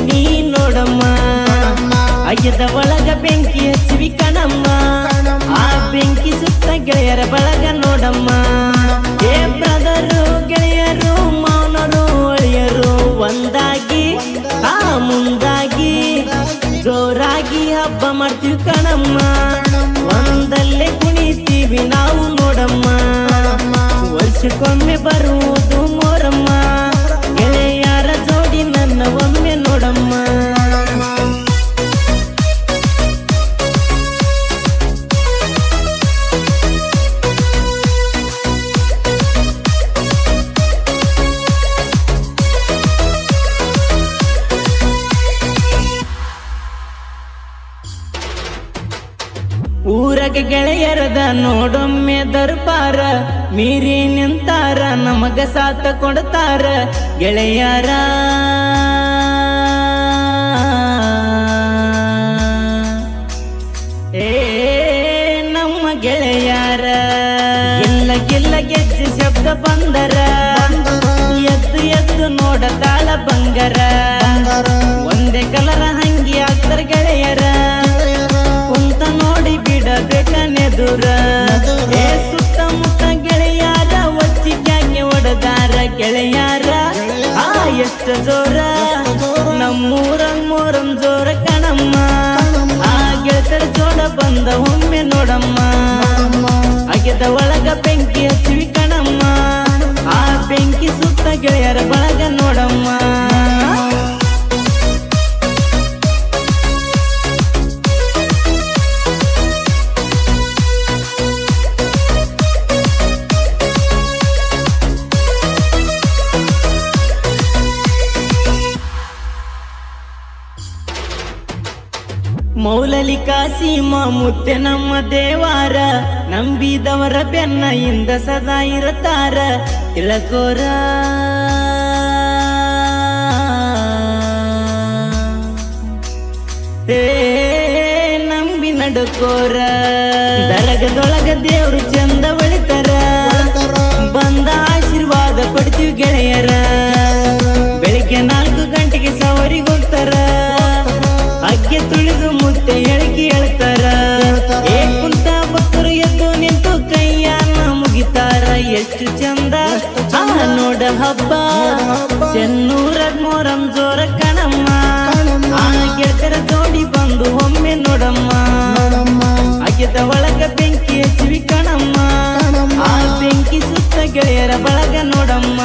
ನೀ ನೋಡಮ್ಮ. ಅಯ್ಯದ ಒಳಗ ಬೆಂಕಿ ಹಚ್ಚಿವಿ ಕಣಮ್ಮ. ಆ ಬೆಂಕಿ ಸುತ್ತ ಗೆಳೆಯರ ಬಳಗ ನೋಡಮ್ಮ. ಏ ಬ್ರದರು, ಗೆಳೆಯರು, ಮೌನರು, ಅಳಿಯರು, ಒಂದಾಗಿ, ಆ ಮುಂದಾಗಿ, ಜೋರಾಗಿ ಹಬ್ಬ ಮಾಡ್ತೀವಿ ಕಣಮ್ಮ. ಒಂದಲ್ಲೇ ಕುಣಿತೀವಿ ನಾವು ನೋಡಮ್ಮ. ವರ್ಷಕ್ಕೊಮ್ಮೆ ಬರುವುದು ಮೋರಮ್ಮ. ಊರಗ ಗೆಳೆಯರದ ನೋಡೊಮ್ಮೆ ದರ್ಪಾರ ಮೀರಿ ನಿಂತಾರ, ನಮಗ ಸಾಥ ಕೊಡ್ತಾರ ಗೆಳೆಯರ. ಏ, ನಮ್ಮ ಗೆಳೆಯರ. ಎಲ್ಲ ಗಿಲ್ಲ ಗೆಜ್ಜೆ ಶಬ್ದ ಬಂದರ. ಎದ್ದು ಎದ್ದು ನೋಡತಾಳ ಬಂಗರ. ಏ ಸುತ್ತಮುತ್ತ ಗೆಳೆಯಾರ ಒಚ್ಚಿಕ್ಯಾಗೆ ಒಡದಾರ ಗೆಳೆಯಾರ. ಆ ಎಷ್ಟ ಜೋರ. ನಮ್ಮೂರ ಮೂರಂ ಜೋರ ಕಣಮ್ಮ. ಆ ಗೆಳತರ ಜೋಡ ಬಂದ ಒಮ್ಮೆ ನೋಡಮ್ಮ. ಅಗೆದ ಒಳಗ ಬೆಂಕಿ ಹಚ್ಚಿವಿ ಕಣಮ್ಮ. ಆ ಬೆಂಕಿ ಸುತ್ತ ಗೆಳೆಯರ ಬಳಗ ನೋಡಮ್ಮ. ಮೌಲಲಿ ಕಾಸೀಮ ಮುತ್ತೆ ನಮ್ಮ ದೇವಾರ, ನಂಬಿದವರ ಬೆನ್ನ ಇಂದ ಸದಾ ಇರತಾರ ತಿಳಕೋರ ನಂಬಿ ನಡುಕೋರ. ದರಗದೊಳಗ ದೇವರು ಚಂದ ಎಷ್ಟು ಚಂದ? ನೋಡ ಹಬ್ಬ. ಚೆನ್ನೂರ ಮೋರಂ ಜೋರ ಕಣಮ್ಮ. ಗೆದರ ಜೋಡಿ ಬಂದು ಒಮ್ಮೆ ನೋಡಮ್ಮ. ಅಗೆದ ಒಳಗ ಬೆಂಕಿ ಹಚ್ಚಿವಿ ಕಣಮ್ಮ. ಆ ಬೆಂಕಿ ಸುತ್ತ ಗೆಳೆಯರ ಬಳಗ ನೋಡಮ್ಮ.